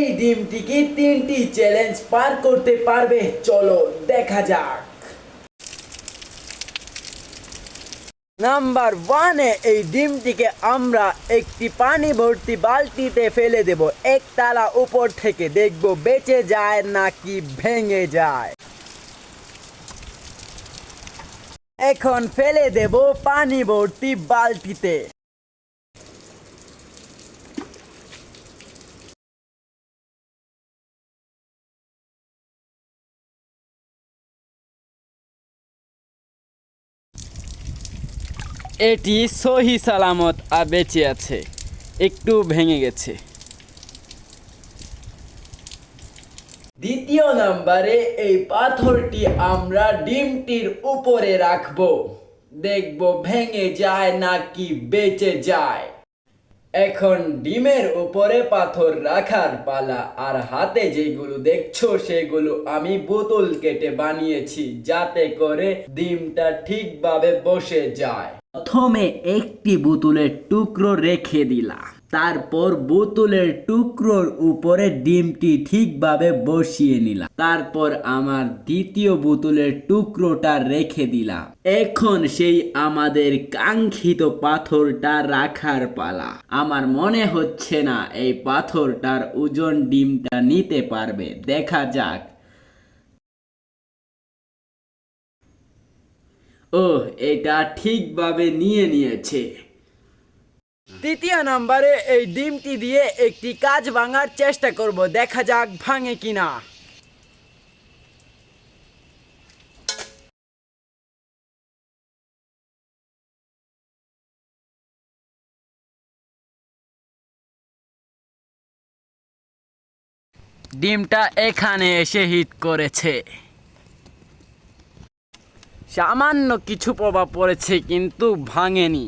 এই ডিমটি কি তিনটি চ্যালেঞ্জ পার করতে পারবে। চলো, দেখা যাক। নাম্বার ওয়ানে এই ডিমটিকে আমরা একটি পানি ভর্তি বালতিতে ফেলে দেব। একতলা উপর থেকে দেখব বেঁচে যায় নাকি ভেঙে যায়। এখন ফেলে দেব পানি ভর্তি বালতিতে। এটি সহি সালামত আর বেঁচে আছে। একটু ভেঙে গেছে। দ্বিতীয় নাম্বারে এই পাথরটি আমরা ডিমটির উপরে রাখব। দেখব ভেঙে যায় নাকি বেঁচে যায়। এখন ডিমের উপরে পাথর রাখার পালা আর হাতে যেগুলো দেখছ সেগুলো আমি বোতল কেটে বানিয়েছি যাতে করে ডিমটা ঠিকভাবে বসে যায়। প্রথমে একটি বোতলের টুকরো রেখে দিলাম। তারপর বোতলের টুকরোর উপরে ডিমটি ঠিকভাবে বসিয়ে নিলাম। তারপর আমার দ্বিতীয় বোতলের টুকরোটা রেখে দিলাম। এখন সেই আমাদের কাঙ্ক্ষিত পাথরটা রাখার পালা। আমার মনে হচ্ছে না এই পাথরটার ওজন ডিমটা নিতে পারবে। দেখা যাক। ও এটা ঠিকভাবে নিয়ে নিয়েছে। তৃতীয় নম্বরে এই ডিমটি দিয়ে একটি কাজ ভাঙার চেষ্টা করব, দেখা যাক ভাঙে কিনা। ডিমটা এখানে এসে হিট করেছে। সামান্য কিছু প্রভাব পড়েছে কিন্তু ভাঙেনি।